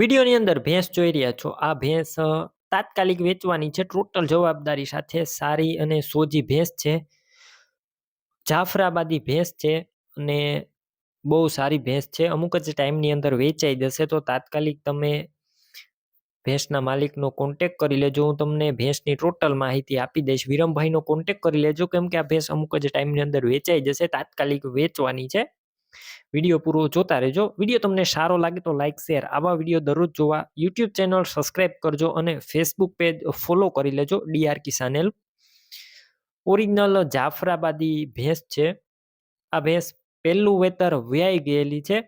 વિડીયોની અંદર ભેંસ જોઈ રહ્યા છો. આ ભેંસ તાત્કાલિક વેચવાની છે. ટોટલ જવાબદારી સાથે સારી અને સોજી ભેંસ છે. જાફરાબાદી ભેંસ છે અને બહુ સારી ભેંસ છે. અમુક જ ટાઈમની અંદર વેચાઈ જશે તો તાત્કાલિક તમે ભેંસના માલિકનો કોન્ટેક કરી લેજો. હું તમને ભેંસની ટોટલ માહિતી આપી દઈશ. વિરમભાઈનો કોન્ટેક કરી લેજો. કેમ કે આ ભેંસ અમુક જ ટાઈમની અંદર વેચાઈ જશે. તાત્કાલિક વેચવાની છે. વીડિયો પૂરો જોતા રહેજો. વીડિયો તમને સારો લાગે તો લાઇક શેર આવા વીડિયો દરરોજ જોવા. યુટ્યુબ ચેનલ સબસ્ક્રાઇબ કરજો અને ફેસબુક પેજ ફોલો કરી લેજો ડીઆર કિસાનેલ ઓરિજિનલ જાફરાબાદી ભેંસ છે. આ ભેંસ પહેલું વેતર વ્યાઈ ગયેલી છે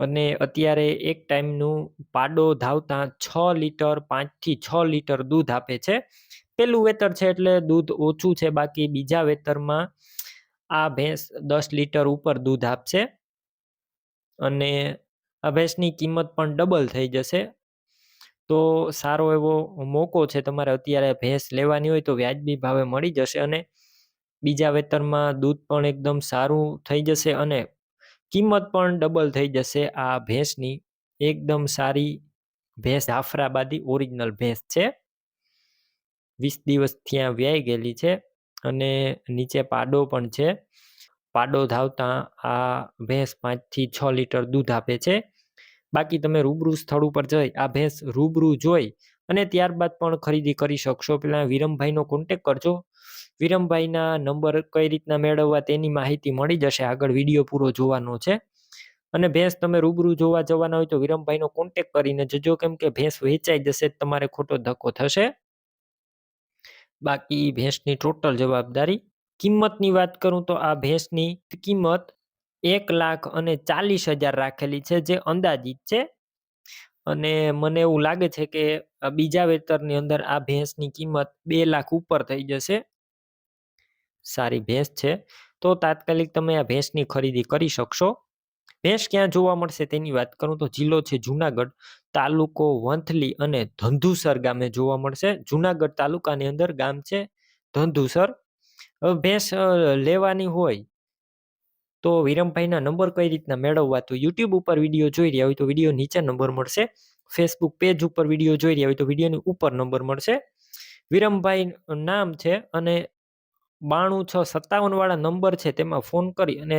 અને અત્યારે એક ટાઈમનું પાડો ધાવતા છ લીટર પાંચથી છ લીટર દૂધ આપે છે. પહેલું વેતર છે એટલે દૂધ ઓછું છે, બાકી બીજા વેતરમાં આ ભેંસ દસ લીટર ઉપર દૂધ આપશે અને આ ભેંસની કિંમત પણ ડબલ થઈ જશે. તો સારો એવો મોકો છે તમારે અત્યારે ભેંસ લેવાની હોય તો વ્યાજબી ભાવે મળી જશે અને બીજા વેતરમાં દૂધ પણ એકદમ સારું થઈ જશે અને કિંમત પણ ડબલ થઈ જશે આ ભેંસની. એકદમ સારી ભેંસ જાફરાબાદી ઓરિજિનલ ભેંસ છે. વીસ દિવસ ત્યાં વ્યાઈ ગયેલી છે. અને નીચે પાડો પણ છે. પાડો ધાવતા આ ભેંસ પાંચથી છ લીટર દૂધ આપે છે. બાકી તમે રૂબરૂ સ્થળ ઉપર જઈ આ ભેંસ રૂબરૂ જોઈ અને ત્યારબાદ પણ ખરીદી કરી શકશો. પેલા વિરમભાઈનો કોન્ટેક કરજો. વિરમભાઈના નંબર કઈ રીતના મેળવવા તેની માહિતી મળી જશે. આગળ વીડિયો પૂરો જોવાનો છે. અને ભેંસ તમે રૂબરૂ જોવા જવાના હોય તો વિરમભાઈનો કોન્ટેક કરીને જજો. કેમ કે ભેંસ વેચાઈ જશે તમારે ખોટો ધક્કો થશે. બાકી ભેંસની ટોટલ જવાબદારી કિંમતની વાત કરું તો આ ભેંસની કિંમત એક લાખ અને ચાલીસ હજાર રાખેલી છે, જે અંદાજિત છે. અને મને એવું લાગે છે કે બીજા વેતરની અંદર આ ભેંસની કિંમત બે લાખ ઉપર થઈ જશે. સારી ભેંસ છે. તો તાત્કાલિક તમે આ ભેંસની ખરીદી કરી શકશો. ભેંસ ક્યાં જોવા મળશે તેની વાત કરું તો જિલ્લો છે જુનાગઢ. તાલુકો વંથલી અને ધંધુસર ગામે જોવા મળશે. જુનાગઢ તાલુકાની અંદર ગામ છે ધંધુસર. ભેંસ લેવાની હોય તો વિરમભાઈના નંબર કઈ રીતના મેળવવા તો યુટ્યુબ ઉપર વીડિયો જોઈ રહ્યા હોય તો વીડિયો નીચે નંબર મળશે. ફેસબુક પેજ ઉપર વીડિયો જોઈ રહ્યા હોય તો વિડીયોની ઉપર નંબર મળશે. વિરમભાઈ નામ છે અને બાણું છ સત્તાવન વાળા નંબર છે તેમાં ફોન કરી અને